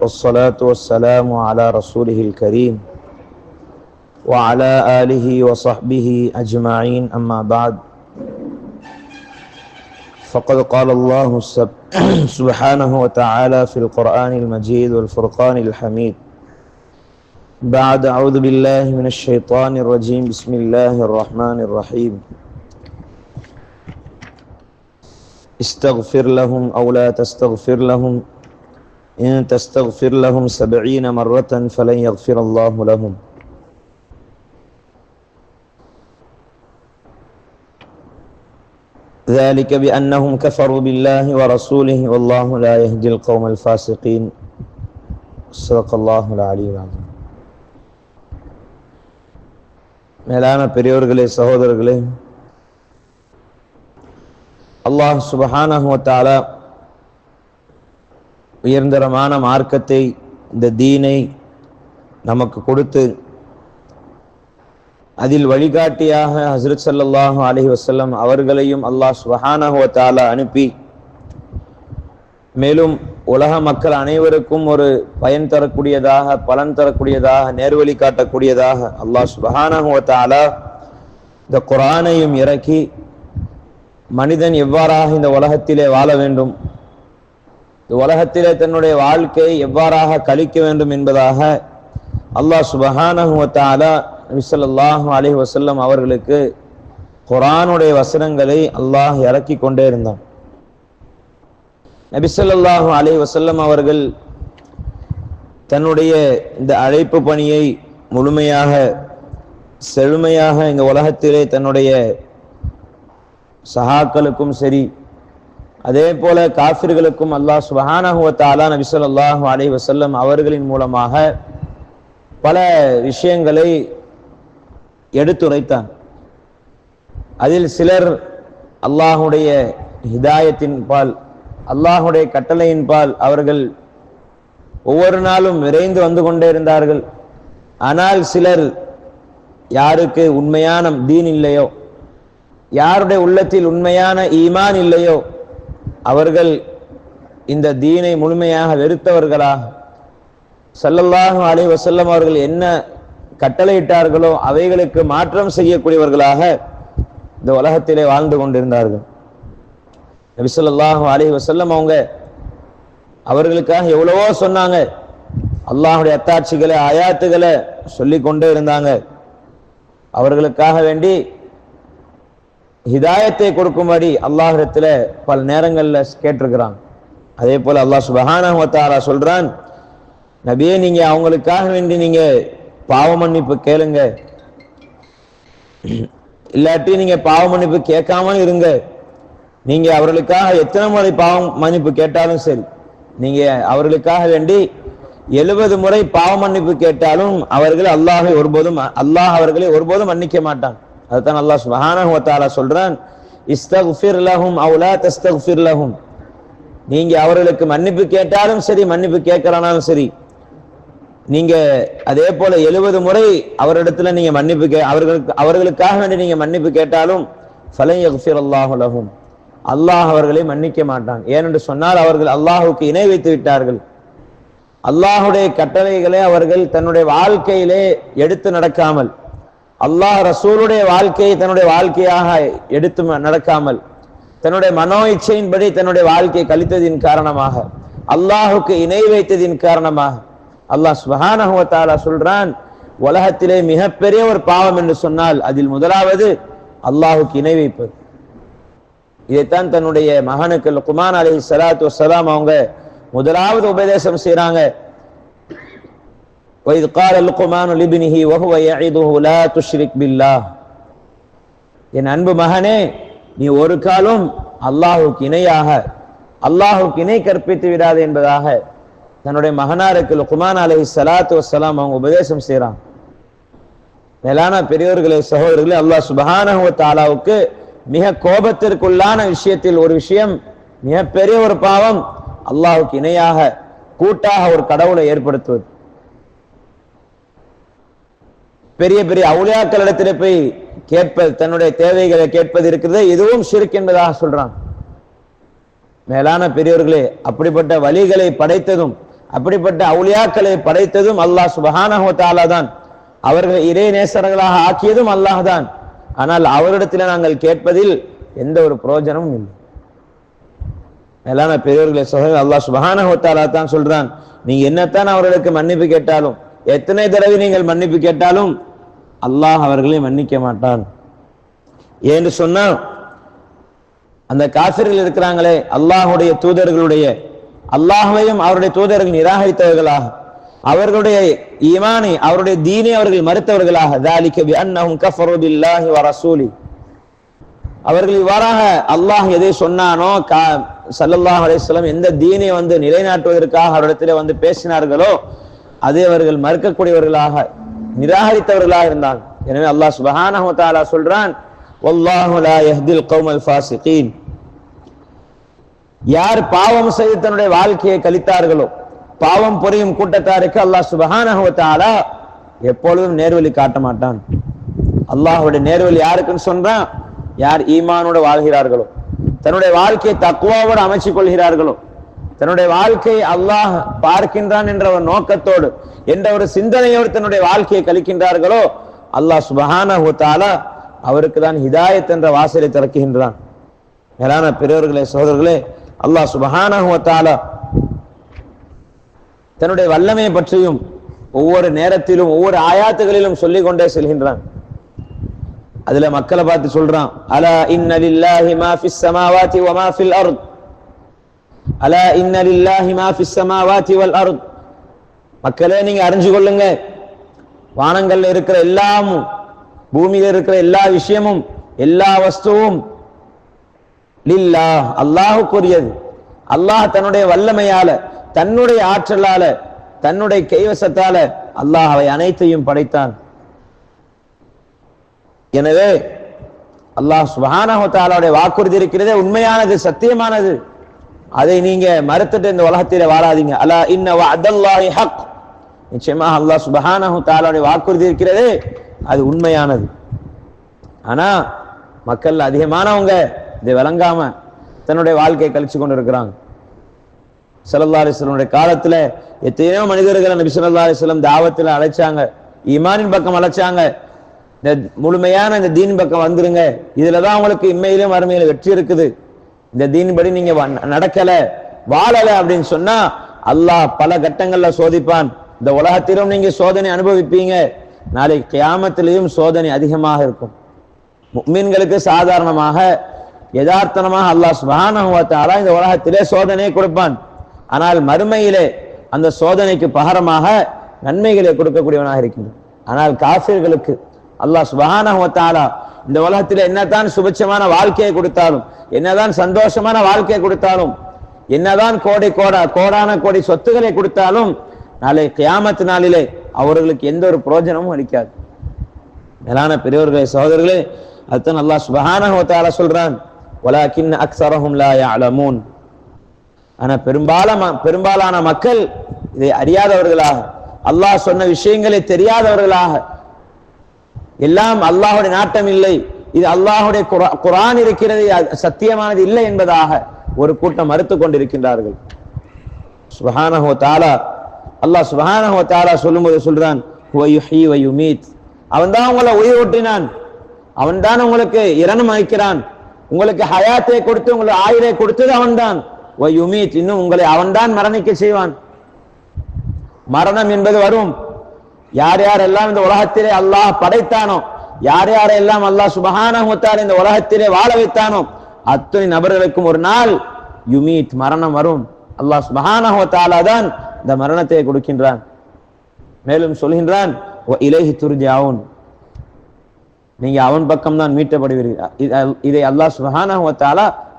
والصلاة والسلام على رسوله الكريم وعلى آله وصحبه أجمعين. أما بعد فقد قال الله سب- سبحانه وتعالى في القرآن المجيد والفرقان الحميد. بعد أعوذ بالله من الشيطان الرجيم. بسم الله الرحمن الرحيم. استغفر لهم أو لا تستغفر لهم إن تستغفر لهم سبعين مرة فلن يغفر الله لهم ذلك بأنهم كفروا بالله ورسوله والله لا يهدي القوم الفاسقين صدق الله العلي العظيم மேலான பெரியோர்களே சகோதரர்களே அல்லாஹ் சுபஹானஹு வ தஆலா உயர்ந்தரமான மார்க்கத்தை இந்த தீனை நமக்கு கொடுத்து அதில் வழிகாட்டியாக ஹசரத் சல்லாஹூ அலஹி வசல்லம் அவர்களையும் அல்லாஹ் சுபஹானஹு அனுப்பி மேலும் உலக மக்கள் அனைவருக்கும் ஒரு பயன் தரக்கூடியதாக பலன் தரக்கூடியதாக நேர்வழி காட்டக்கூடியதாக அல்லாஹ் சுபஹானஹு இந்த குரானையும் இறக்கி மனிதன் எவ்வாறாக இந்த உலகத்திலே வாழ வேண்டும்? இந்த உலகத்திலே தன்னுடைய வாழ்க்கையை எவ்வாறாக கழிக்க வேண்டும் என்பதாக அல்லாஹ் சுபஹானஹு வ தஆலா அவர்களுக்கு குரானுடைய வசனங்களை அல்லாஹ் இறக்கி கொண்டே இருந்தான். நபிசல்லாஹு அலி வசல்லம் அவர்கள் தன்னுடைய இந்த அழைப்பு பணியை முழுமையாக செழுமையாக இந்த உலகத்திலே தன்னுடைய சஹாக்களுக்கும் சரி அதே போல காஃபிர்களுக்கும் அல்லாஹ் சுபஹானஹுவத்தாலா வ தஆலா நபி ஸல்லல்லாஹு அவர்களின் மூலமாக பல விஷயங்களை எடுத்துரைத்தான். அதில் சிலர் அல்லாஹுடைய ஹிதாயத்தின் பால் அல்லாஹுடைய கட்டளையின் பால் அவர்கள் ஒவ்வொரு நாளும் விரைந்து வந்து கொண்டே இருந்தார்கள். ஆனால் சிலர் யாருக்கு உண்மையான தீன் இல்லையோ யாருடைய உள்ளத்தில் உண்மையான ஈமான் இல்லையோ அவர்கள் இந்த தீனை முழுமையாக வெறுத்தவர்களாக ஸல்லல்லாஹு அலி வசல்லம் அவர்கள் என்ன கட்டளையிட்டார்களோ அவைகளுக்கு மாற்றம் செய்யக்கூடியவர்களாக இந்த உலகத்திலே வாழ்ந்து கொண்டிருந்தார்கள். நபி ஸல்லல்லாஹு அலைஹி அவங்க அவர்களுக்காக எவ்வளவோ சொன்னாங்க. அல்லாஹுடைய அத்தாட்சிகளை ஆயாத்துகளை சொல்லி கொண்டே இருந்தாங்க. அவர்களுக்காக வேண்டி ஹிதாயத்தை கொடுக்கும்படி அல்லாஹிடத்துல பல நேரங்கள்ல கேட்டிருக்கிறான். அதே போல அல்லாஹ் சுபஹானா வ சொல்றான் நபியே நீங்க அவங்களுக்காக வேண்டி நீங்க பாவ மன்னிப்பு கேளுங்க. இல்லாட்டி நீங்க பாவ மன்னிப்பு கேட்காம இருங்க. நீங்க அவர்களுக்காக எத்தனை முறை பாவம் மன்னிப்பு கேட்டாலும் சரி நீங்க அவர்களுக்காக வேண்டி எழுபது முறை பாவ மன்னிப்பு கேட்டாலும் அவர்கள் அல்லாஹை ஒருபோதும் அல்லாஹ் அவர்களை ஒருபோதும் மன்னிக்க மாட்டான். அதுதான் அல்லாஹ் சுபஹானஹு சொல்றான் இஸ்தக்ஃபிர் லஹும் அவுலா லா லஹும். நீங்க அவர்களுக்கு மன்னிப்பு கேட்டாலும் சரி மன்னிப்பு கேட்கறானாலும் சரி நீங்க அதே போல எழுபது முறை அவரிடத்துல நீங்க மன்னிப்பு கே அவர்களுக்கு அவர்களுக்காக வேண்டி நீங்க மன்னிப்பு கேட்டாலும் ஃபலன் யக்ஃபிர் அல்லாஹுலகும் அல்லாஹ் அவர்களை மன்னிக்க மாட்டான். ஏனென்று சொன்னால் அவர்கள் அல்லாஹுக்கு இணை வைத்து விட்டார்கள். அல்லாஹுடைய கட்டளைகளை அவர்கள் தன்னுடைய வாழ்க்கையிலே எடுத்து நடக்காமல் அல்லாஹ் ரசூலுடைய வாழ்க்கையை தன்னுடைய வாழ்க்கையாக எடுத்து நடக்காமல் தன்னுடைய மனோ இச்சையின்படி தன்னுடைய வாழ்க்கையை கழித்ததின் காரணமாக அல்லாஹுக்கு இணை வைத்ததின் காரணமாக அல்லாஹ் சுபஹானஹு சொல்றான் உலகத்திலே மிகப்பெரிய ஒரு பாவம் என்று சொன்னால் அதில் முதலாவது அல்லாஹுக்கு இணை வைப்பது. இதைத்தான் தன்னுடைய மகனுக்கு குமான் அலி ஸலாத்து வசலாம் அவங்க முதலாவது உபதேசம் செய்கிறாங்க وإذ قال لقمان لابنه وهو يعظه لا تشرك بالله என் அன்பு மகனே நீ ஒரு காலம் அல்லாஹுக்கு இணையாக அல்லாஹுக்கு இணை கற்பித்து விடாது என்பதாக தன்னுடைய மகனாருக்கு லுக்மான் அலைஹி ஸலாத்து வஸ்ஸலாம் அவங்க உபதேசம் செய்றாங்க மேலான பெரியோர்களே சகோதரர்களே அல்லாஹ் சுபஹானஹு வ தஆலாவுக்கு மிக கோபத்திற்குள்ளான விஷயத்தில் ஒரு விஷயம் மிகப்பெரிய ஒரு பாவம் அல்லாஹுக்கு இணையாக கூட்டாக ஒரு கடவுளை ஏற்படுத்துவது பெரிய பெரிய அவுளியாக்களிடத்திலே போய் கேட்பது தன்னுடைய தேவைகளை கேட்பது இருக்கிறது இதுவும் சிறுக்கு என்பதாக சொல்றான். மேலான பெரியவர்களே அப்படிப்பட்ட வழிகளை படைத்ததும் அப்படிப்பட்ட அவுளியாக்களை படைத்ததும் அல்லாஹ் சுபஹானஹு வ தான். அவர்களை இறை நேசர்களாக ஆக்கியதும் அல்லாஹ் தான். ஆனால் அவரிடத்தில் நாங்கள் கேட்பதில் எந்த ஒரு பிரயோஜனமும் இல்லை. மேலான பெரியவர்களை சொல்ல அல்லாஹ் சுபஹானஹு வ தான் சொல்றான் நீங்க என்னத்தான் அவர்களுக்கு மன்னிப்பு கேட்டாலும் எத்தனை தடவை நீங்கள் மன்னிப்பு கேட்டாலும் அல்லாஹ் அவர்களை மன்னிக்க மாட்டான். ஏன்னு சொன்னால் அந்த காசிரியர்கள் இருக்கிறாங்களே அல்லாஹுடைய தூதர்களுடைய அல்லாஹையும் அவருடைய தூதர்கள் நிராகரித்தவர்களாக அவர்களுடைய ஈமானை அவருடைய தீனை அவர்கள் மறுத்தவர்களாக அவர்கள் இவ்வாறாக அல்லாஹ் எதை சொன்னானோ கா சல்லல்லாஹ் அலிஸ்லாம் எந்த தீனை வந்து நிலைநாட்டுவதற்காக அவரிடத்திலே வந்து பேசினார்களோ அதை அவர்கள் மறுக்கக்கூடியவர்களாக நிராகரித்தவர்களாக இருந்தாங்க எனவே அல்லாஹ் சுப்ஹானஹு சொல்றான் யார் பாவம் செய்து தன்னுடைய வாழ்க்கையை கழித்தார்களோ பாவம் புரியும் கூட்டத்தாருக்கு அல்லாஹ் சுப்ஹானஹு எப்பொழுதும் நேர்வழி காட்ட மாட்டான். அல்லாஹுடைய நேர்வழி யாருக்குன்னு சொல்றான் யார் ஈமானோட வாழ்கிறார்களோ தன்னுடைய வாழ்க்கையை தக்குவாவோடு அமைச்சு கொள்கிறார்களோ தன்னுடைய வாழ்க்கையை அல்லாஹ் பார்க்கின்றான் என்ற ஒரு நோக்கத்தோடு என்ற ஒரு சிந்தனையோடு தன்னுடைய வாழ்க்கையை கழிக்கின்றார்களோ அல்லாஹ் சுபஹானஹு அவருக்கு தான் ஹிதாயத் என்ற வாசலை திறக்குகின்றான் மேலான பெரியவர்களே சோதர்களே அல்லாஹ் சுபஹானஹு தன்னுடைய வல்லமையை பற்றியும் ஒவ்வொரு நேரத்திலும் ஒவ்வொரு ஆயாத்துகளிலும் சொல்லிக் கொண்டே செல்கின்றான். அதுல மக்களை பார்த்து சொல்றான் அலா இன்னலில்லாஹி மா ஃபிஸ் ஸமாவாதி வ மா ஃபில் அர்த். அலா இன்ன லில்லாஹி மா ஃபிஸ் ஸமாவாதி வல் அர்த். மக்களே நீங்க அறிஞ்சு கொள்ளுங்க. வானங்கள்ல இருக்கிற எல்லாமும் பூமியில இருக்கிற எல்லா விஷயமும் எல்லா வஸ்துவும் லில்லாஹ் அல்லாஹுக்குரியது. அல்லாஹ் தன்னுடைய வல்லமையால தன்னுடைய ஆற்றலால தன்னுடைய கைவசத்தால அல்லாஹ் அவை அனைத்தையும் படைத்தான். எனவே அல்லாஹ் சுபஹானஹு வாக்குறுதி இருக்கிறதே உண்மையானது சத்தியமானது. அதை நீங்க மறுத்துட்டு இந்த உலகத்திலே வாழாதீங்க. அல்ல இன்ன வஅதல்லாஹி ஹக். நிச்சயமாக அல்லாஹ் சுபஹானஹு தாலாவுடைய வாக்குறுதி இருக்கிறது. அது உண்மையானது. ஆனா மக்கள் அதிகமானவங்க இதை விளங்காம தன்னுடைய வாழ்க்கையை கழிச்சு கொண்டு இருக்கிறாங்க சல்லா அலிஸ்லமுடைய காலத்துல எத்தனையோ மனிதர்களை நபி ஸல்லல்லாஹு அலிஸ்லம் தாவத்தில் அழைச்சாங்க. ஈமானின் பக்கம் அழைச்சாங்க. இந்த முழுமையான இந்த தீன் பக்கம் வந்துருங்க. இதுலதான் அவங்களுக்கு இம்மையிலும் அருமையிலும் வெற்றி இருக்குது. இந்த தீன் படி நீங்க நடக்கல வாழல அப்படின்னு சொன்னா அல்லாஹ் பல கட்டங்கள்ல சோதிப்பான். இந்த உலகத்திலும் நீங்க சோதனை அனுபவிப்பீங்க. நாளை கியாமத்திலையும் சோதனை அதிகமாக இருக்கும். மீன்களுக்கு சாதாரணமாக யதார்த்தனமாக அல்லாஹ் சுபானா இந்த உலகத்திலே சோதனையை கொடுப்பான். ஆனால் மறுமையிலே அந்த சோதனைக்கு பகரமாக நன்மைகளை கொடுக்கக்கூடியவனாக இருக்கின்றான் ஆனால் காசிர்களுக்கு அல்லாஹ் சுப்ஹானஹு இந்த உலகத்தில் என்னதான் சுபிட்சமான வாழ்க்கையை கொடுத்தாலும் என்னதான் சந்தோஷமான வாழ்க்கையை கொடுத்தாலும் என்னதான் கோடி கோடா கோடான கோடி சொத்துக்களை கொடுத்தாலும் நாளை கியாமத்து நாளிலே அவர்களுக்கு எந்த ஒரு பிரயோஜனமும் அளிக்காது. மேலான பெரியவர்களே சகோதரர்களே அதுதான் அல்லாஹ் சுப்ஹானஹு சொல்றான் வலாக்கின் அக்சரஹும் லா யஅலமூன். ஆனா பெரும்பாலான பெரும்பாலான மக்கள் இதை அறியாதவர்களாக அல்லாஹ் சொன்ன விஷயங்களை தெரியாதவர்களாக எல்லாம் அல்லாஹுடைய நாட்டம் இல்லை. இது அல்லாஹுடைய குரா- இருக்கிறது சத்தியமானது இல்லை என்பதாக ஒரு கூட்டம் மறுத்து கொண்டிருக்கின்றார்கள். சுஹானஹோ தாலா அல்லாஹ் சுஹானஹோ தாலா சொல்லும்போது சொல்றான் யுமீத் அவன் தான் உங்களை உயிர் ஊட்டினான். அவன் தான் உங்களுக்கு இரணம் அளிக்கிறான். உங்களுக்கு ஹயாத்தை கொடுத்து உங்களுக்கு ஆயுரை கொடுத்தது அவன்தான். தான் யுமீத் இன்னும் உங்களை அவன்தான் மரணிக்க செய்வான். மரணம் என்பது வரும். யார் யாரெல்லாம் இந்த உலகத்திலே அல்லாஹ் படைத்தானோ யார் யாரெல்லாம் அல்லாஹ் சுபஹானஹு இந்த உலகத்திலே வாழ வைத்தானோ அத்தனை நபர்களுக்கும் ஒரு நாள் யுமீத் மரணம் வரும். அல்லாஹ் சுபஹானஹு தான் இந்த மரணத்தை கொடுக்கின்றான். மேலும் சொல்கின்றான் இலகி இலைஹி துர்ஜாவுன் நீங்க அவன் பக்கம் தான் மீட்டப்படுவீர்கள். இதை அல்லாஹ் சுபஹானஹு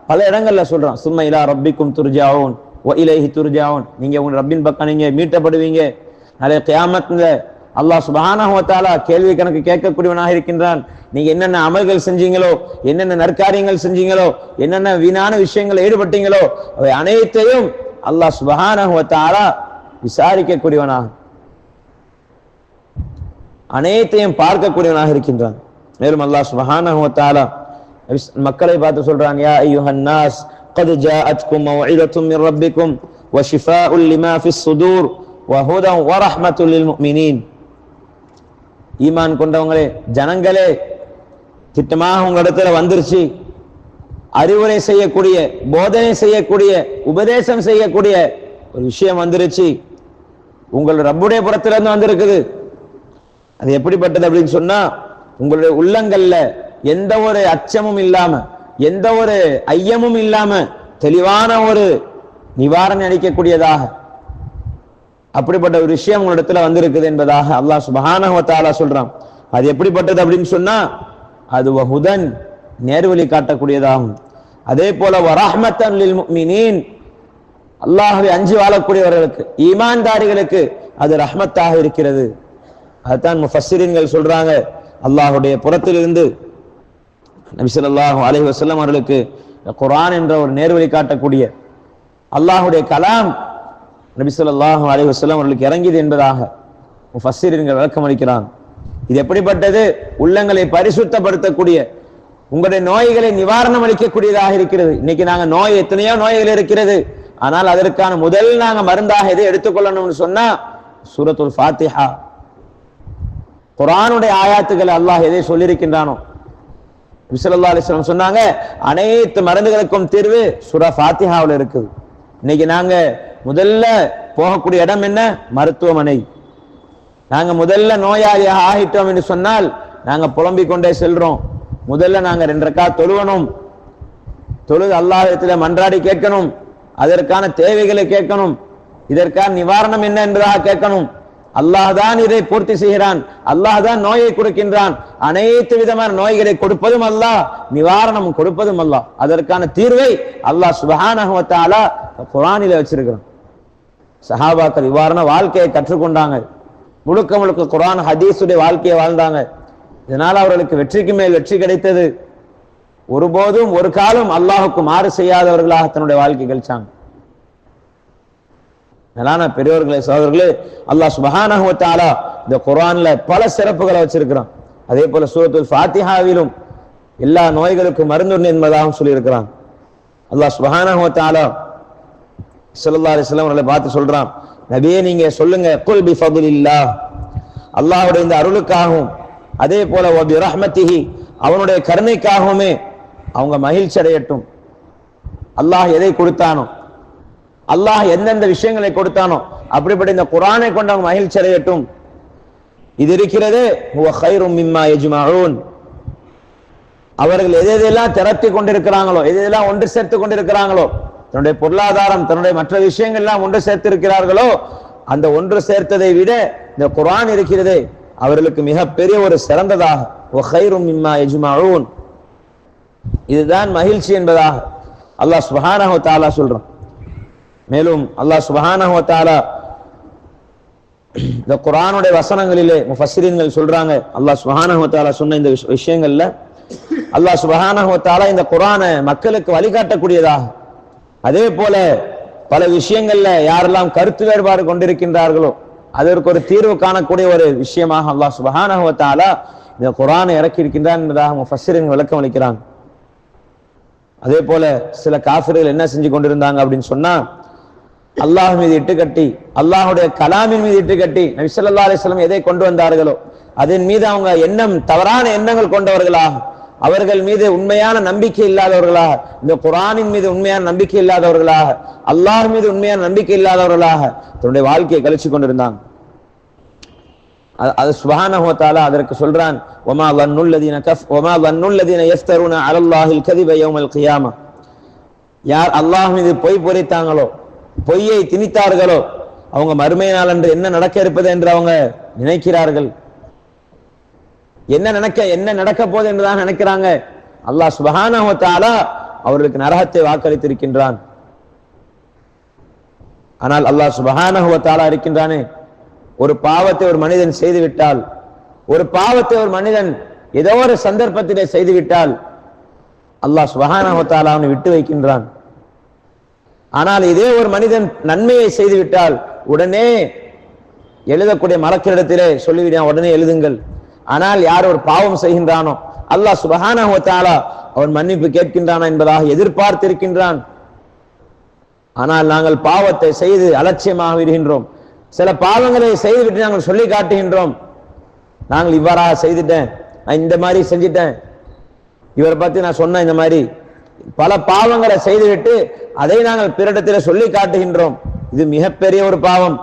பல இடங்கள்ல சொல்றான். சும்மா இலா ரப்பிக்கும் துர்ஜாவுன் ஓ இலைஹி துர்ஜாவுன் நீங்க உங்க ரப்பின் பக்கம் நீங்க மீட்டப்படுவீங்க. நாளை கியாமத்துல அல்லாஹ் சுபஹானஹு வ தஆலா கேள்வி கணக்கு கேட்கக்கூடியவனாக இருக்கின்றான் நீங்க என்னென்ன அமல்கள் செஞ்சீங்களோ என்னென்ன நற்காரியங்கள் செஞ்சீங்களோ என்னென்ன வீணான விஷயங்கள் ஈடுபட்டீங்களோ அவை அனைத்தையும் அல்லாஹ் சுபஹானஹு வ தஆலா விசாரிக்கக்கூடியவனாக அனைத்தையும் பார்க்கக்கூடியவனாக இருக்கின்றான் மேலும் அல்லாஹ் சுப்ஹானஹு வ தஆலா மக்களை பார்த்து சொல்றான் யா அய்யுஹன் நாஸ் قد جاءتكم موعظة من ربكم وشفاء لما في الصدور وهدى ورحمة للمؤمنين ஈமான் கொண்டவங்களே ஜனங்களே திட்டமாக உங்களிடத்துல வந்துருச்சு. அறிவுரை செய்யக்கூடிய போதனை செய்யக்கூடிய உபதேசம் செய்யக்கூடிய ஒரு விஷயம் வந்துருச்சு. உங்கள் ரப்புடைய புறத்திலிருந்து வந்திருக்குது. அது எப்படிப்பட்டது அப்படின்னு சொன்னா உங்களுடைய உள்ளங்கள்ல எந்த ஒரு அச்சமும் இல்லாம எந்த ஒரு ஐயமும் இல்லாம தெளிவான ஒரு நிவாரணம் அளிக்கக்கூடியதாக அப்படிப்பட்ட ஒரு விஷயம் உங்களிடத்துல வந்திருக்குது என்பதாக அல்லாஹ் சுபஹானஹு சொல்றான். அது எப்படிப்பட்டது அப்படின்னு சொன்னா அது வஹுதன் நேர்வழி காட்டக்கூடியதாகும். அதே போல வரஹ்மத்தன் லில் முஃமினீன் அல்லாஹ்வை அஞ்சி வாழக்கூடியவர்களுக்கு ஈமான்தாரிகளுக்கு அது ரஹ்மத்தாக இருக்கிறது. அதுதான் முஃபஸ்ஸிரீன்கள் சொல்றாங்க. அல்லாஹுடைய புறத்திலிருந்து நபி ஸல்லல்லாஹு அலைஹி வஸல்லம் அவர்களுக்கு குரான் என்ற ஒரு நேர்வழி காட்டக்கூடிய அல்லாஹுடைய கலாம் நபி ஸல்லல்லாஹு அலைஹி அவர்களுக்கு இறங்கியது என்பதாக முஃபஸ்ஸிரீன்கள் விளக்கம் அளிக்கிறான். இது எப்படிப்பட்டது? உள்ளங்களை பரிசுத்தப்படுத்தக்கூடிய உங்களுடைய நோய்களை நிவாரணம் அளிக்கக்கூடியதாக இருக்கிறது. இன்னைக்கு நாங்க நோய் எத்தனையோ நோய்கள் இருக்கிறது. ஆனால் அதற்கான முதல் நாங்க மருந்தாக எதை எடுத்துக்கொள்ளணும்னு சொன்னா சூரத்துல் ஃபாத்திஹா. குரானுடைய ஆயாத்துக்களை அல்லாஹ் எதை சொல்லியிருக்கின்றானோ? விசலல்லா அலிஸ்லாம் சொன்னாங்க அனைத்து மருந்துகளுக்கும் தீர்வு சுர ஃபாத்திஹாவில் இருக்குது. இன்னைக்கு நாங்க முதல்ல போகக்கூடிய இடம் என்ன? மருத்துவமனை. நாங்க முதல்ல நோயாளியாக ஆகிட்டோம் என்று சொன்னால் நாங்க புலம்பிக் கொண்டே செல்றோம். முதல்ல நாங்க ரெண்டரைக்கா தொழுவணும். தொழுது அல்லாஹிடத்துல மன்றாடி கேட்கணும். அதற்கான தேவைகளை கேட்கணும். இதற்கான நிவாரணம் என்ன என்பதாக கேட்கணும். அல்லாஹ் தான் இதை பூர்த்தி செய்கிறான். அல்லாஹ் தான் நோயை கொடுக்கின்றான். அனைத்து விதமான நோய்களை கொடுப்பதும் அல்லாஹ் நிவாரணம் கொடுப்பதும் அல்லாஹ். அதற்கான தீர்வை அல்லாஹ் சுபஹானஹு குரானில வச்சிருக்கிறோம் வச்சிருக்கிறான். சஹாபாக்கள் இவ்வாறான வாழ்க்கையை கற்றுக்கொண்டாங்க. முழுக்க முழுக்க குரான் ஹதீஸுடைய வாழ்க்கையை வாழ்ந்தாங்க. இதனால் அவர்களுக்கு வெற்றிக்கு மேல் வெற்றி கிடைத்தது. ஒருபோதும் ஒரு காலம் அல்லாஹுக்கு மாறு செய்யாதவர்களாக தன்னுடைய வாழ்க்கை கழிச்சாங்க. மேலான பெரியவர்களே சோதர்களே அல்லாஹ் சுபஹானஹு இந்த குரான்ல பல சிறப்புகளை வச்சிருக்கிறான். அதே போல சூரத்துல் ஃபாத்திஹாவிலும் எல்லா நோய்களுக்கும் மருந்து என்பதாகவும் சொல்லியிருக்கிறான். அல்லாஹ் சுபஹானஹு வ தஆலா அவர்களை பார்த்து சொல்றான் நபியே நீங்க சொல்லுங்க குல் பி ஃபضலில்லாஹ் அல்லாஹ்வுடைய இந்த அருளுக்காகவும் அதே போல ஒபி ரஹ்மத்திஹி அவனுடைய கருணைக்காகவுமே அவங்க மகிழ்ச்சி அடையட்டும். அல்லாஹ் எதை கொடுத்தானோ அல்லாஹ் எந்தெந்த விஷயங்களை கொடுத்தானோ அப்படிப்பட்ட இந்த குரானை கொண்டு அவங்க மகிழ்ச்சி அடையட்டும். இது இருக்கிறது அவர்கள் எதெல்லாம் திரட்டி கொண்டிருக்கிறாங்களோ எதெல்லாம் ஒன்று சேர்த்து கொண்டிருக்கிறாங்களோ தன்னுடைய பொருளாதாரம் தன்னுடைய மற்ற விஷயங்கள் எல்லாம் ஒன்று சேர்த்திருக்கிறார்களோ அந்த ஒன்று சேர்த்ததை விட இந்த குர்ஆன் இருக்கிறது அவர்களுக்கு மிகப்பெரிய ஒரு சிறந்ததாக. இதுதான் மகிழ்ச்சி என்பதாக அல்லாஹ் சுபஹானஹோ தாலா சொல்றோம் சொல்றான். மேலும் அல்லாஹ் சுபஹானஹோ தாலா இந்த குரானுடைய வசனங்களிலே முஃபஸ்ஸிரீன்கள் சொல்றாங்க. அல்லாஹ் சுபஹானஹோ தாலா சொன்ன இந்த விஷயங்கள்ல. அல்லாஹ் சுபஹானஹோ தாலா இந்த குரானை மக்களுக்கு வழிகாட்டக்கூடியதாக. அதே போல பல விஷயங்கள்ல யாரெல்லாம் கருத்து வேறுபாடு கொண்டிருக்கின்றார்களோ அதற்கு ஒரு தீர்வு காணக்கூடிய ஒரு விஷயமாக அல்லாஹ் சுபஹானஹு இந்த குரானை இறக்கி இருக்கின்றான் என்பதாக முஃபஸ்ஸிரீன்கள் விளக்கம் அளிக்கிறான். அதே போல சில காஃபிர்கள் என்ன செஞ்சு கொண்டிருந்தாங்க அப்படின்னு சொன்னா அல்லாஹ் மீது இட்டு கட்டி அல்லாஹுடைய கலாமின் மீது இட்டு கட்டி நபிசல்லா அலிஸ்லாம் எதை கொண்டு வந்தார்களோ அதன் மீது அவங்க எண்ணம் தவறான எண்ணங்கள் கொண்டவர்களாகும் அவர்கள் மீது உண்மையான நம்பிக்கை இல்லாதவர்களாக இந்த குரானின் மீது உண்மையான நம்பிக்கை இல்லாதவர்களாக அல்லாஹ் மீது உண்மையான நம்பிக்கை இல்லாதவர்களாக தன்னுடைய வாழ்க்கையை கழிச்சு கொண்டிருந்தாங்க. அது- அது அதற்கு சொல்றான் வமா வன்னுல் லதீன கஃப் வமா வன்னுல் லதீன அலல்லாஹில் கதிப யௌமல் கியாமா. யார் அல்லாஹ் மீது பொய் பொறித்தாங்களோ பொய்யை திணித்தார்களோ அவங்க மறுமை நாள் அன்று என்ன நடக்க இருப்பது என்று அவங்க நினைக்கிறார்கள். என்ன நினைக்க என்ன நடக்க போகுது என்றுதான் நினைக்கிறாங்க. அல்லாஹ் சுப்ஹானஹு அவர்களுக்கு நரகத்தை வாக்களித்திருக்கின்றான். ஆனால் அல்லாஹ் சுப்ஹானஹு இருக்கின்றானே ஒரு பாவத்தை ஒரு மனிதன் செய்து விட்டால் ஒரு பாவத்தை ஒரு மனிதன் ஏதோ ஒரு சந்தர்ப்பத்திலே செய்து விட்டால் அல்லாஹ் சுப்ஹானஹு அவனை விட்டு வைக்கின்றான். ஆனால் இதே ஒரு மனிதன் நன்மையை செய்து விட்டால் உடனே எழுதக்கூடிய மலக்கிடத்திலே சொல்லிவிடான் உடனே எழுதுங்கள். ஆனால் யார் ஒரு பாவம் செய்கின்றானோ? அல்லாஹ் சுபஹானஹு அவன் மன்னிப்பு கேட்கின்றானா என்பதாக எதிர்பார்த்திருக்கின்றான். ஆனால் நாங்கள் பாவத்தை செய்து அலட்சியமாக விடுகின்றோம் சில பாவங்களை செய்துவிட்டு நாங்கள் சொல்லி காட்டுகின்றோம். நாங்கள் இவ்வாறாக செய்துட்டேன். நான் இந்த மாதிரி செஞ்சிட்டேன். இவரை பத்தி நான் சொன்னேன் இந்த மாதிரி. பல பாவங்களை செய்துவிட்டு அதை நாங்கள் பிறடத்தில் சொல்லி காட்டுகின்றோம். இது மிகப்பெரிய ஒரு பாவம்.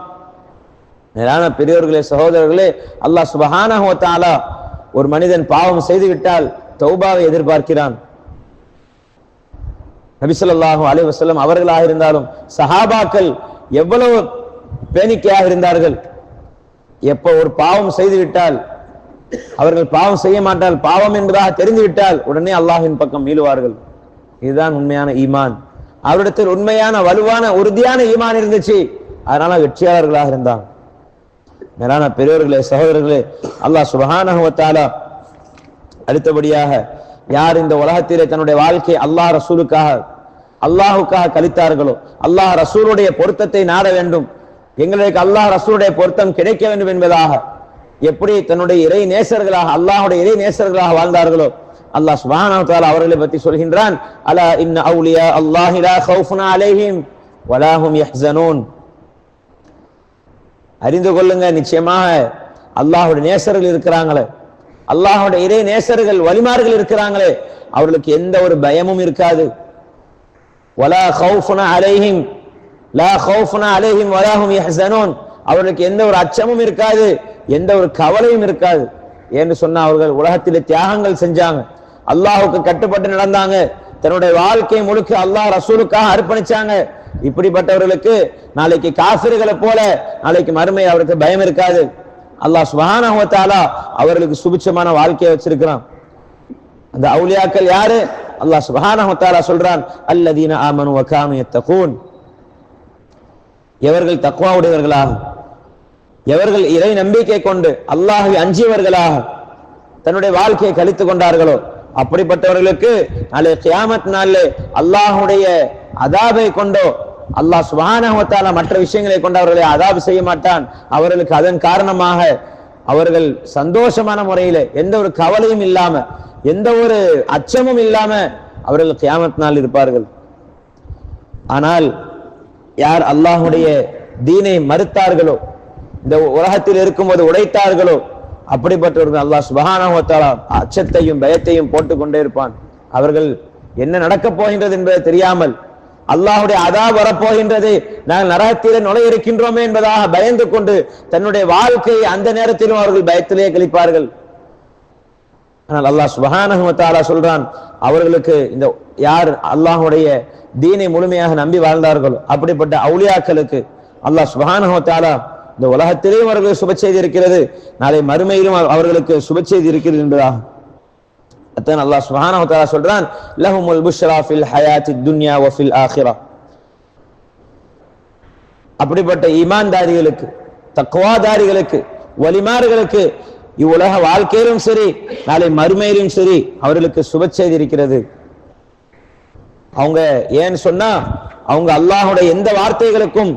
மேலான பெரியோர்களே சகோதரர்களே அல்லாஹ் சுபஹானஹு ஒரு மனிதன் பாவம் செய்து விட்டால் தௌபாவை எதிர்பார்க்கிறான். நபிசல்லாஹும் அலி அலைஹி அவர்களாக இருந்தாலும் சஹாபாக்கள் எவ்வளவு பேணிக்கையாக இருந்தார்கள். எப்ப ஒரு பாவம் செய்து விட்டால் அவர்கள் பாவம் செய்ய மாட்டால் பாவம் என்பதாக தெரிந்துவிட்டால் உடனே அல்லாஹின் பக்கம் மீளுவார்கள். இதுதான் உண்மையான ஈமான். அவரிடத்தில் உண்மையான வலுவான உறுதியான ஈமான் இருந்துச்சு. அதனால வெற்றியாளர்களாக இருந்தாங்க மேலான பெரியவர்களே சகோதரர்களே அல்லாஹ் சுபஹானஹு அடுத்தபடியாக யார் இந்த உலகத்திலே தன்னுடைய வாழ்க்கையை அல்லாஹ் ரசூலுக்காக அல்லாஹுக்காக கழித்தார்களோ அல்லாஹ் ரசூலுடைய பொருத்தத்தை நாட வேண்டும். எங்களுக்கு அல்லாஹ் ரசூலுடைய பொருத்தம் கிடைக்க வேண்டும் என்பதாக எப்படி தன்னுடைய இறை நேசர்களாக அல்லாஹுடைய இறை நேசர்களாக வாழ்ந்தார்களோ அல்லாஹ் சுப்ஹானஹு அவர்களை பற்றி சொல்கின்றான் அலா இன்ன அவுலியா அல்லாஹிலா லா ஹவுஃபுன் வலாஹும் வலா அறிந்து கொள்ளுங்க நிச்சயமாக. அல்லாஹுடைய நேசர்கள் இருக்கிறாங்களே. அல்லாஹுடைய இறை நேசர்கள் வலிமார்கள் இருக்கிறாங்களே. அவர்களுக்கு எந்த ஒரு பயமும் இருக்காது. வலா ஹவுஃபுன அலைஹிம். லா ஹவுஃபுன அலைஹிம் வலாஹும் யஹ்ஸனூன். அவர்களுக்கு எந்த ஒரு அச்சமும் இருக்காது எந்த ஒரு கவலையும் இருக்காது. என்று சொன்ன அவர்கள் உலகத்திலே தியாகங்கள் செஞ்சாங்க. அல்லாஹுக்கு கட்டுப்பட்டு நடந்தாங்க. தன்னுடைய வாழ்க்கை முழுக்க அல்லாஹ் ரசூலுக்காக அர்ப்பணிச்சாங்க. இப்படிப்பட்டவர்களுக்கு நாளைக்கு காசிர்களை போல நாளைக்கு மறுமை அவருக்கு பயம் இருக்காது. அல்லாஹ் சுபஹானஹு அவர்களுக்கு சுபிச்சமான வாழ்க்கையை வச்சிருக்கிறான். அந்த அவுலியாக்கள் யாரு? அல்லாஹ் சுபஹானஹு சொல்றான் அல்லதீன ஆமனு வ கானு எவர்கள் தக்வா உடையவர்களாக எவர்கள் இறை நம்பிக்கை கொண்டு அல்லாஹை அஞ்சியவர்களாக தன்னுடைய வாழ்க்கையை கழித்துக் கொண்டார்களோ அப்படிப்பட்டவர்களுக்கு நாளை கியாமத் நாளில் அல்லாஹுடைய அதாபை கொண்டோ அல்லாஹ் சுப்ஹானஹு மற்ற விஷயங்களை கொண்டு அவர்களை அதாபு செய்ய மாட்டான். அவர்களுக்கு அதன் காரணமாக அவர்கள் சந்தோஷமான முறையில எந்த ஒரு கவலையும் இல்லாம எந்த ஒரு அச்சமும் இல்லாம அவர்கள் கியாமத்தினால் இருப்பார்கள். ஆனால் யார் அல்லாஹுடைய தீனை மறுத்தார்களோ இந்த உலகத்தில் இருக்கும்போது உடைத்தார்களோ அப்படிப்பட்டவர்கள் அல்லாஹ் சுபஹானஹு அச்சத்தையும் பயத்தையும் போட்டுக் கொண்டே இருப்பான். அவர்கள் என்ன நடக்கப் போகின்றது என்பது தெரியாமல் அல்லாஹுடைய அதா வரப்போகின்றது. நாங்கள் நரகத்திலே நுழைய இருக்கின்றோமே என்பதாக பயந்து கொண்டு தன்னுடைய வாழ்க்கையை அந்த நேரத்திலும் அவர்கள் பயத்திலே கழிப்பார்கள். ஆனால் அல்லாஹ் சுபஹானஹு சொல்றான் அவர்களுக்கு இந்த யார் அல்லாஹுடைய தீனை முழுமையாக நம்பி வாழ்ந்தார்களோ அப்படிப்பட்ட அவுளியாக்களுக்கு அல்லாஹ் சுபஹானஹு இந்த உலகத்திலேயும் அவர்களுக்கு சுப செய்தி இருக்கிறது நாளை மறுமையிலும் அவர்களுக்கு சுப செய்தி இருக்கிறது என்பதாகும் அதான் அல்லாஹ் சுப்ஹானஹு வ சொல்றான் லஹுமுல் புஷ்ரா ஃபில் ஹயாத்தி துன்யா வஃபில் ஆஹிரா அப்படிப்பட்ட ஈமான்தாரிகளுக்கு தக்குவாதாரிகளுக்கு வலிமார்களுக்கு இவ்வுலக வாழ்க்கையிலும் சரி நாளை மறுமையிலும் சரி அவர்களுக்கு சுப செய்தி இருக்கிறது. அவங்க ஏன்னு சொன்னா அவங்க அல்லாஹ்வுடைய எந்த வார்த்தைகளுக்கும்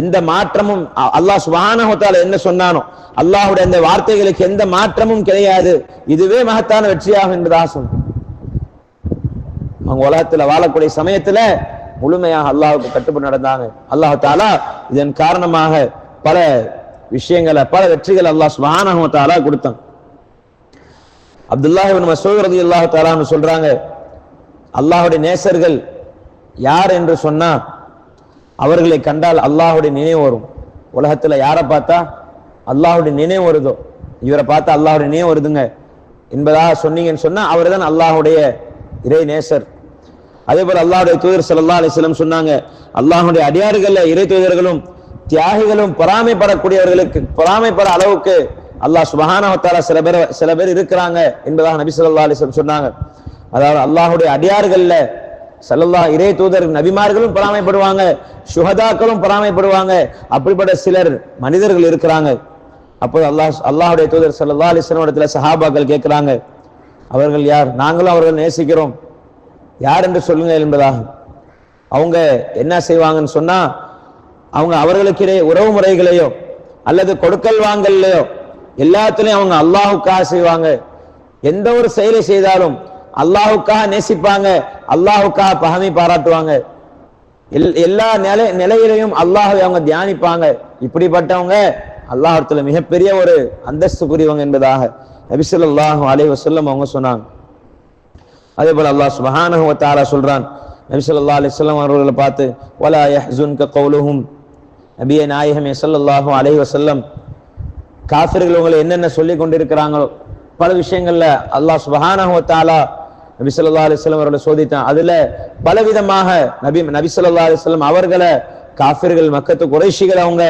எந்த மாற்றமும் அல்லாஹ் சுபானஹத்தால என்ன சொன்னானோ அல்லாஹுடைய அந்த வார்த்தைகளுக்கு எந்த மாற்றமும் கிடையாது. இதுவே மகத்தான வெற்றியாகும் என்பதாக சொன்ன அவங்க உலகத்துல வாழக்கூடிய சமயத்துல முழுமையாக அல்லாஹுக்கு கட்டுப்பட்டு நடந்தாங்க. அல்லாஹ் தாலா இதன் காரணமாக பல விஷயங்களை பல வெற்றிகள் அல்லாஹ் சுபானஹத்தாலா கொடுத்தான். அப்துல்லாஹ் இப்னு மஸ்ஊத் ரலியல்லாஹு சொல்றாங்க அல்லாஹுடைய நேசர்கள் யார் என்று சொன்னா அவர்களை கண்டால் அல்லாஹுடைய நினைவு வரும். உலகத்துல யாரை பார்த்தா அல்லாஹுடைய நினைவு வருதோ? இவரை பார்த்தா அல்லாஹுடைய நினைவு வருதுங்க. என்பதாக சொன்னீங்கன்னு சொன்னால் அவர் தான் அல்லாஹுடைய இறை நேசர். அதே போல் அல்லாஹுடைய தூதர் சல்லா அலிஸ்லம் சொன்னாங்க அல்லாஹுடைய அடியார்கள்ல இறை தூதர்களும் தியாகிகளும் பொறாமைப்படக்கூடியவர்களுக்கு பொறாமைப்பட அளவுக்கு அல்லாஹ் சுப்ஹானஹு சில பேர் சில பேர் இருக்கிறாங்க என்பதாக நபி சொல்லா அலிஸ்லம் சொன்னாங்க. அதாவது அல்லாஹுடைய அடியார்களில் சல்லல்லா இறை தூதர் நபிமார்களும் பொறாமைப்படுவாங்க சுஹதாக்களும் பொறாமைப்படுவாங்க. அப்படிப்பட்ட சிலர் மனிதர்கள் இருக்கிறாங்க. அப்போது அல்லாஹ் அல்லாஹுடைய தூதர் ஸல்லல்லாஹு அலைஹி சஹாபாக்கள் கேட்கிறாங்க. அவர்கள் யார்? நாங்களும் அவர்கள் நேசிக்கிறோம். யார் என்று சொல்லுங்கள் என்பதாக. அவங்க என்ன செய்வாங்கன்னு சொன்னா அவங்க அவர்களுக்கிடையே உறவு முறைகளையோ அல்லது கொடுக்கல் வாங்கல்லையோ எல்லாத்துலயும் அவங்க அல்லாஹுக்காக செய்வாங்க எந்த ஒரு செயலை செய்தாலும் அல்லாஹுக்காக நேசிப்பாங்க அல்லாஹுக்காக பகமை பாராட்டுவாங்க. எல்- எல்லா நிலை நிலையிலையும் அல்லாஹை அவங்க தியானிப்பாங்க. இப்படிப்பட்டவங்க அல்லாஹத்துல மிகப்பெரிய ஒரு அந்தஸ்து அந்தஸ்துக்குரியவங்க என்பதாக நபி ஸல்லல்லாஹு அலைஹி அவங்க சொன்னாங்க. அதே போல அல்லாஹ் சுப்ஹானஹு வ சொல்றான். நபி ஸல்லல்லாஹு அவர்களை பார்த்து வலா யஹ்ஸுன்க கௌலுஹும். நபியே நாயகமே ஸல்லல்லாஹு அலைஹி வசல்லம் காஃபிர்கள் உங்களை என்னென்ன சொல்லி கொண்டிருக்கிறாங்களோ பல விஷயங்கள்ல அல்லாஹ் சுப்ஹானஹு நபிசல்லா அலிஸ்லாம் அவர்களை சோதித்தான். அதுல பலவிதமாக நபி நபி ஸல்லல்லாஹு அவர்களை காஃபிர்கள் மக்கத்து குறைஷிகள் அவங்க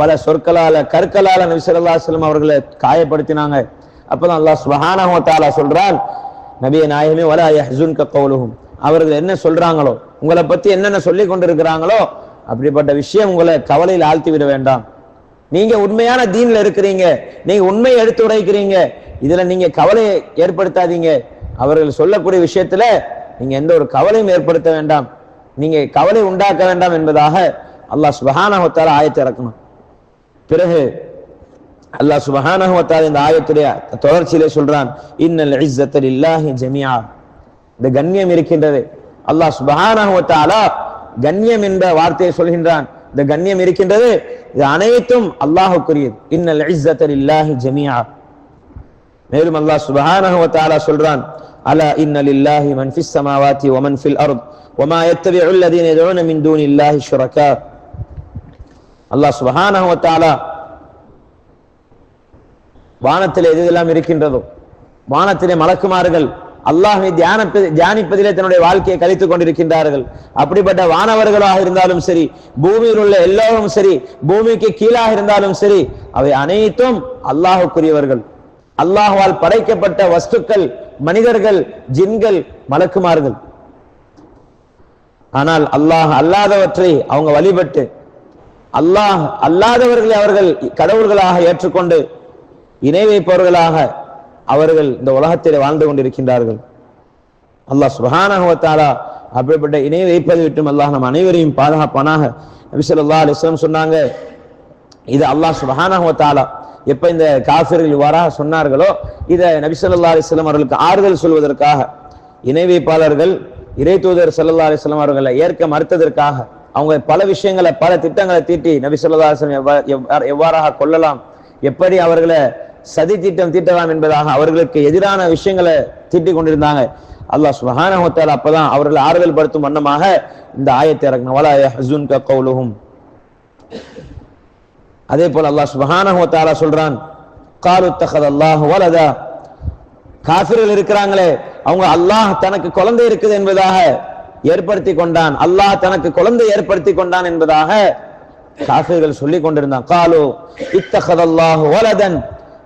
பல சொற்களால கற்களால நபிசல்லா அலிஸ்லாம் அவர்களை காயப்படுத்தினாங்க. அப்பதான் அல்லாஹ் சுப்ஹானஹு சொல்றான் நபிய நாயகமே வலா யஹ்ஸுன்க கௌலுஹும் அவர்கள் என்ன சொல்றாங்களோ உங்களை பத்தி என்னென்ன சொல்லி கொண்டிருக்கிறாங்களோ அப்படிப்பட்ட விஷயம் உங்களை கவலையில் ஆழ்த்தி விட வேண்டாம். நீங்க உண்மையான தீன்ல இருக்கிறீங்க நீங்க உண்மையை எடுத்து உடைக்கிறீங்க இதுல நீங்க கவலையை ஏற்படுத்தாதீங்க. அவர்கள் சொல்லக்கூடிய விஷயத்துல நீங்க எந்த ஒரு கவலையும் ஏற்படுத்த வேண்டாம். நீங்க கவலை உண்டாக்க வேண்டாம் என்பதாக அல்லாஹ் சுபஹானஹு ஆயத்தை இறக்கணும். பிறகு அல்லாஹ் சுபஹானஹு இந்த ஆயத்துடைய தொடர்ச்சியிலே சொல்றான் இன்னல் இஸ்ஸத்த இல்லாஹி ஜமீஆ. இந்த கண்ணியம் இருக்கின்றது. அல்லாஹ் சுபஹானஹு கண்ணியம் என்ற வார்த்தையை சொல்கின்றான். இந்த கண்ணியம் இருக்கின்றது. இது அனைத்தும் அல்லாஹுக்குரியது. இன்னல் இஸ்ஸத்தல் இல்லாஹி ஜமீஆ. மேலும் அல்லாஹ் சுப்ஹானஹு சொல்றான் அலா இன்ன لله من في السماوات ومن في ஃபில் وما يتبع الذين يدعون من மின் الله شركاء அல்லாஹ் சுப்ஹானஹு வ வானத்தில் எது எல்லாம் இருக்கின்றதோ வானத்திலே மலக்குமார்கள் அல்லாஹை தியான தியானிப்பதிலே தன்னுடைய வாழ்க்கையை கழித்துக் கொண்டிருக்கின்றார்கள். அப்படிப்பட்ட வானவர்களாக இருந்தாலும் சரி பூமியில் உள்ள எல்லோரும் சரி பூமிக்கு கீழாக இருந்தாலும் சரி அவை அனைத்தும் அல்லாஹுக்குரியவர்கள். அல்லாஹுவால் படைக்கப்பட்ட வஸ்துக்கள் மனிதர்கள் ஜின்கள் மலக்குமார்கள். ஆனால் அல்லாஹ் அல்லாதவற்றை அவங்க வழிபட்டு அல்லாஹ் அல்லாதவர்களை அவர்கள் கடவுள்களாக ஏற்றுக்கொண்டு இணை வைப்பவர்களாக அவர்கள் இந்த உலகத்தில் வாழ்ந்து கொண்டிருக்கின்றார்கள். அல்லாஹ் சுப்ஹானஹு அப்படிப்பட்ட இணை வைப்பதை விட்டும் அல்லாஹ் நம் அனைவரையும் பாதுகாப்பானாக. நபி ஸல்லல்லாஹு சொன்னாங்க இது அல்லாஹ் சுப்ஹானஹு எப்ப இந்த காஃபிர்கள் இவ்வாறாக சொன்னார்களோ இதை நபிசல்லா அலிஸ்லாம் அவர்களுக்கு ஆறுதல் சொல்வதற்காக இணை வைப்பாளர்கள் இறை தூதர் சல்லா அலிஸ்லாம் அவர்களை ஏற்க மறுத்ததற்காக அவங்க பல விஷயங்களை பல திட்டங்களை தீட்டி நபி ஸல்லல்லாஹு அலைஹி எவ்வா- எவ்வாறாக கொள்ளலாம் எப்படி அவர்களை சதி திட்டம் தீட்டலாம் என்பதாக அவர்களுக்கு எதிரான விஷயங்களை தீட்டிக் கொண்டிருந்தாங்க. அல்லாஹ் சுப்ஹானஹு வ அப்பதான் அவர்களை ஆறுதல் படுத்தும் வண்ணமாக இந்த ஆயத்தை இறக்கணும் வலா ஹசூன் கௌலுஹும். அதே போல அல்லாஹ் சுபஹானஹோ தாரா சொல்றான் காலு தஹதல்லாஹு வலதா. காஃபிர்கள் இருக்கிறாங்களே அவங்க அல்லாஹ் தனக்கு குழந்தை இருக்குது என்பதாக ஏற்படுத்தி கொண்டான். அல்லாஹ் தனக்கு குழந்தை ஏற்படுத்தி கொண்டான் என்பதாக காஃபிர்கள் சொல்லி கொண்டிருந்தான். காலு இத்தஹதல்லாஹு வலதன்.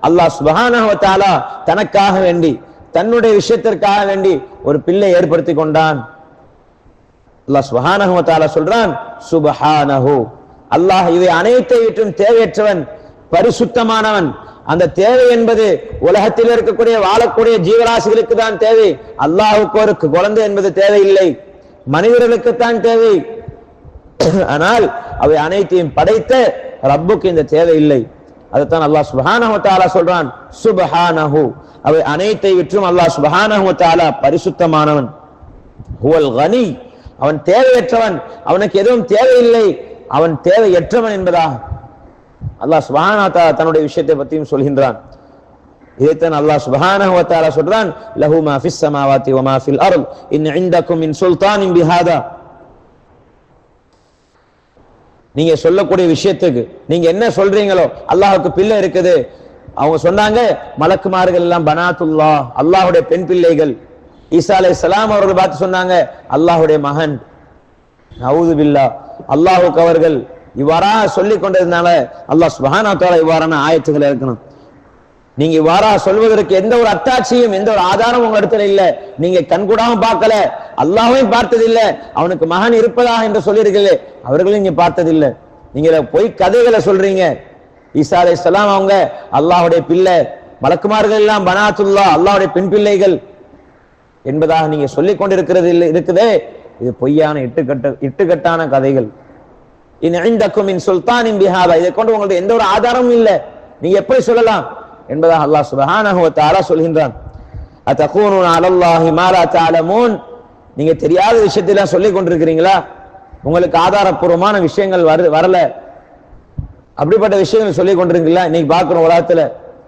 அல்லாஹ் சுபஹானஹோ தாலா தனக்காக வேண்டி தன்னுடைய விஷயத்திற்காக வேண்டி ஒரு பிள்ளை ஏற்படுத்தி கொண்டான். அல்லாஹ் சுப்ஹானஹு தாலா சொல்றான் சுபஹானஹு. அல்லாஹ் இவை அனைத்தை விட்டும் தேவையற்றவன் பரிசுத்தமானவன். அந்த தேவை என்பது உலகத்தில் இருக்கக்கூடிய வாழக்கூடிய ஜீவராசிகளுக்கு தான் தேவை. அல்லாஹுக்கு ஒரு குழந்தை என்பது தேவையில்லை. மனிதர்களுக்குத்தான் தேவை. ஆனால் அவை அனைத்தையும் படைத்த ரப்புக்கு இந்த தேவை இல்லை. அதைத்தான் அல்லாஹ் சுப்ஹானஹு வ சொல்றான் சுபஹானஹு. அவை அனைத்தை விற்றும் அல்லாஹ் சுப்ஹானஹு பரிசுத்தமானவன். ஹுவல் கனி. அவன் தேவையற்றவன். அவனுக்கு எதுவும் தேவையில்லை. அவன் தேவையற்றவன் என்பதா? அல்லாஹ் சுப்ஹானஹு தன்னுடைய விஷயத்தை பற்றியும் சொல்கின்றான். இதைத்தான் அல்லாஹ் சுப்ஹானஹு சொல்றான் லஹு மா ஃபிஸ் ஸமாவாதி வ மா ஃபில் இன் இந்தக்கும் இன் சுல்தானின் பிஹாதா. நீங்க சொல்லக்கூடிய விஷயத்துக்கு நீங்க என்ன சொல்றீங்களோ அல்லாஹுக்கு பிள்ளை இருக்குது. அவங்க சொன்னாங்க மலக்குமார்கள் எல்லாம் பனாத்துல்லா அல்லாஹுடைய பெண் பிள்ளைகள். ஈசா சலாம் அவர்கள் பார்த்து சொன்னாங்க அல்லாஹுடைய மகன். நவுது பில்லா அல்லாஹுக்கு அவர்கள் இவ்வாறாக சொல்லிக் கொண்டிருந்தனால அல்லாஹ் சுப்ஹானஹு இவ்வாறான ஆயத்துகள் இருக்கணும் நீங்க இவ்வாறா சொல்வதற்கு எந்த ஒரு அத்தாட்சியும் எந்த ஒரு ஆதாரமும் உங்க இடத்துல இல்ல. நீங்க கண்கூடாம பார்க்கல. அல்லாவையும் பார்த்ததில்ல. அவனுக்கு மகன் இருப்பதாக என்று சொல்லியிருக்கீங்களே அவர்களையும் நீங்க பார்த்ததில்லை. நீங்க பொய் கதைகளை சொல்றீங்க. ஈசா அலைஹிஸ்ஸலாம் அவங்க அல்லாஹ்வுடைய பிள்ளை மலக்குமார்கள் எல்லாம் பனாத்துல்லா அல்லாஹ்வுடைய பெண் பிள்ளைகள் என்பதாக நீங்க சொல்லிக் கொண்டிருக்கிறது இல்லை இருக்குதே. இது பொய்யான இட்டுக்கட்ட இட்டுக்கட்டான கதைகள். இன் இன் சுல்தானின் பிஹாதா. இதை கொண்டு உங்களுக்கு எந்த ஒரு ஆதாரமும் இல்லை. நீங்க எப்படி சொல்லலாம்? என்பதாக அல்லாஹ் சுப்ஹானஹு வ தஆலா சொல்கின்றான். அத்தகூனுன அலல்லாஹி மா லா நீங்க தெரியாத விஷயத்தெல்லாம் சொல்லிக் கொண்டிருக்கிறீங்களா? உங்களுக்கு ஆதாரப்பூர்வமான விஷயங்கள் வரு வரல. அப்படிப்பட்ட விஷயங்கள் சொல்லி கொண்டிருக்கீங்களா இன்னைக்கு பார்க்குறோம் உலகத்துல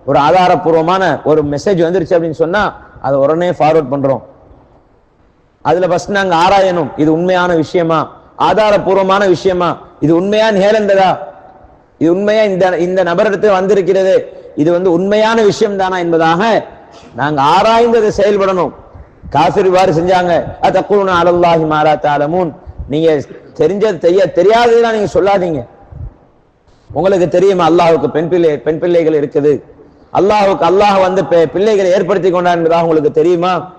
ஒரு ஆதாரப்பூர்வமான ஒரு மெசேஜ் வந்துருச்சு அப்படின்னு சொன்னா அதை உடனே ஃபார்வர்ட் பண்றோம். அதுல ஃபர்ஸ்ட் நாங்க ஆராயணும். இது உண்மையான விஷயமா? ஆதாரப்பூர்வமான விஷயமா? இது உண்மையா நிகழ்ந்ததா? இது உண்மையா இந்த இந்த நபரிடத்தில் வந்திருக்கிறது? இது வந்து உண்மையான விஷயம் தானா என்பதாக நாங்க ஆராய்ந்ததை செயல்படணும். காஃபிர் இவ்வாறு செஞ்சாங்க. அதக்குழுன அலல்லாஹி மாலா தாலமூன் நீங்க தெரிஞ்சது தெரிய தெரியாததுலாம் நீங்க சொல்லாதீங்க. உங்களுக்கு தெரியுமா? அல்லாஹுக்கு பெண் பிள்ளை பெண் பிள்ளைகள் இருக்குது. அல்லாஹுக்கு அல்லாஹ் வந்து பெ- பிள்ளைகளை ஏற்படுத்தி கொண்டார் என்பதாக உங்களுக்கு தெரியுமா?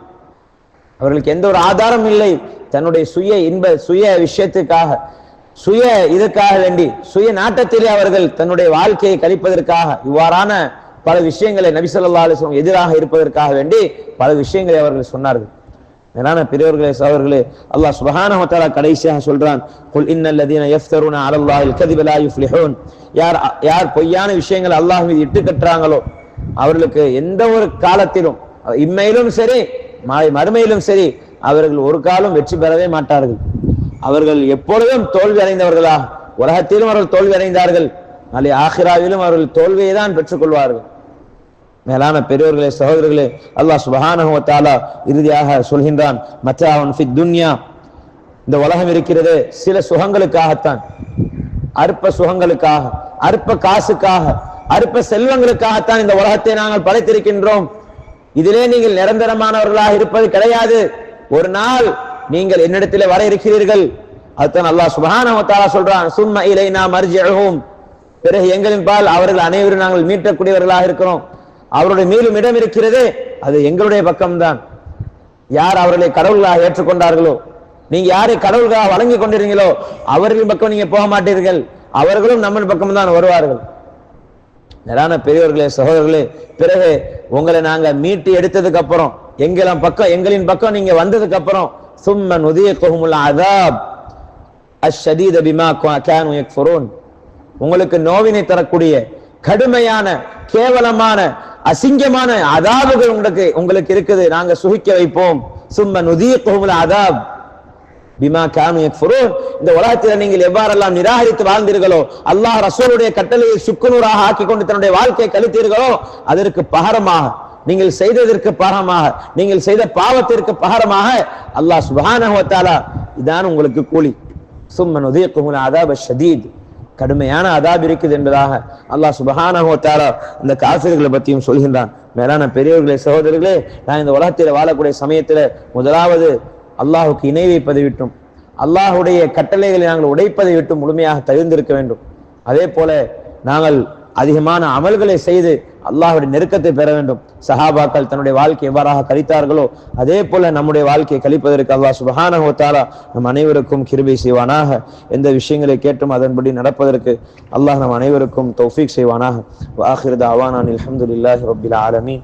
அவர்களுக்கு எந்த ஒரு ஆதாரம் இல்லை. தன்னுடைய சுய இன்ப சுய விஷயத்துக்காக சுய இதற்காக வேண்டி சுய நாட்டத்திலே அவர்கள் தன்னுடைய வாழ்க்கையை கழிப்பதற்காக இவ்வாறான பல விஷயங்களை நபிசல்லா அலிஸ்லாம் எதிராக இருப்பதற்காக வேண்டி பல விஷயங்களை அவர்கள் சொன்னார்கள். மேலான பெரியவர்களே சகோதரர்களே அல்லாஹ் சுப்ஹானஹு வ கடைசியாக சொல்றான் குல் இன்னல்லதீன யஃப்தருன அலல்லாஹில் கதிப லா யுஃப்லிஹூன். யார் யார் பொய்யான விஷயங்களை அல்லாஹ் மீது இட்டு கட்டுறாங்களோ அவர்களுக்கு எந்த ஒரு காலத்திலும் இம்மையிலும் சரி மறுமையிலும் சரி அவர்கள் ஒரு காலம் வெற்றி பெறவே மாட்டார்கள். அவர்கள் எப்பொழுதும் தோல்வி அடைந்தவர்களா? உலகத்திலும் அவர்கள் தோல்வி அடைந்தார்கள். நாளை ஆஹிராவிலும் அவர்கள் தோல்வியை தான் பெற்றுக்கொள்வார்கள் மேலான பெரியோர்களே சகோதரர்களே அல்லாஹ் சுப்ஹானஹு இறுதியாக சொல்கின்றான் மச்சாவன் ஃபி துன்யா. இந்த உலகம் இருக்கிறது சில சுகங்களுக்காகத்தான். அற்ப சுகங்களுக்காக அற்ப காசுக்காக அற்ப செல்வங்களுக்காகத்தான் இந்த உலகத்தை நாங்கள் படைத்திருக்கின்றோம். இதிலே நீங்கள் நிரந்தரமானவர்களாக இருப்பது கிடையாது. ஒரு நாள் நீங்கள் என்னிடத்தில் வர இருக்கிறீர்கள். அதுதான் அல்லாஹ் சுப்ஹானஹு சொல்றான் சும்ம இலைனா மர்ஜிஉஹும் பிறகு எங்களின் பால் அவர்கள் அனைவரும் நாங்கள் மீட்டக்கூடியவர்களாக இருக்கிறோம். அவருடைய மேலும் இடம் இருக்கிறதே அது எங்களுடைய பக்கம்தான். யார் அவர்களை கடவுள்களாக ஏற்றுக்கொண்டார்களோ நீங்க யாரை கடவுள்களாக வழங்கி கொண்டிருங்களோ அவர்களின் பக்கம் நீங்க போக மாட்டீர்கள். அவர்களும் நம்ம பக்கம் தான் வருவார்கள். மேலான பெரியவர்களே சகோதரர்களே பிறகு உங்களை நாங்க மீட்டு எடுத்ததுக்கு அப்புறம் எங்களின் பக்கம் எங்களின் பக்கம் நீங்க வந்ததுக்கு அப்புறம் சும்ம நுதிய கோகுமுல் அதாப் அஷதீத பிமா கானு யக்ஃபுரூன் உங்களுக்கு நோவினை தரக்கூடிய கடுமையான கேவலமான அசிங்கமான அதாபுகள் உங்களுக்கு உங்களுக்கு இருக்குது. நாங்க சுகிக்க வைப்போம். சும்ம நுதிய கொகுமுல அதாப் பிமா கானு யக்ஃபுரூன். இந்த உலகத்தில் நீங்கள் எவ்வாறெல்லாம் நிராகரித்து வாழ்ந்தீர்களோ அல்லாஹ் ரசூலுடைய கட்டளையை சுக்குநூறாக ஆக்கி கொண்டு தன்னுடைய வாழ்க்கையை கழித்தீர்களோ அதற்கு பகரமாக நீங்கள் செய்ததற்கு பகரமாக நீங்கள் செய்த பாவத்திற்கு பகரமாக அல்லாஹ் சுப்ஹானஹு இதான் உங்களுக்கு கூலி. சும்மன் நுதீக்குமுல் அதாப ஷதீத். கடுமையான அதாப் இருக்குது என்பதாக அல்லாஹ் சுப்ஹானஹு வ இந்த காஃபிர்களை பற்றியும் சொல்கின்றான். மேலான பெரியவர்களே சகோதரர்களே நான் இந்த உலகத்தில் வாழக்கூடிய சமயத்தில் முதலாவது அல்லாஹுக்கு இணை வைப்பதை விட்டும் அல்லாஹுடைய கட்டளைகளை நாங்கள் உடைப்பதை விட்டும் முழுமையாக தகுந்திருக்க வேண்டும். அதே போல நாங்கள் அதிகமான அமல்களை செய்து அல்லாஹுடைய நெருக்கத்தை பெற வேண்டும். சஹாபாக்கள் தன்னுடைய வாழ்க்கை எவ்வாறாக கழித்தார்களோ அதே போல நம்முடைய வாழ்க்கையை கழிப்பதற்கு அல்லாஹ் சுபஹானஹு நம் அனைவருக்கும் கிருபை செய்வானாக. எந்த விஷயங்களை கேட்டும் அதன்படி நடப்பதற்கு அல்லாஹ் நம் அனைவருக்கும் தௌஃபீக் செய்வானாக. வாஹிர் அவானான் அலமதுல்லாஹி ரபில் ஆலமீன்.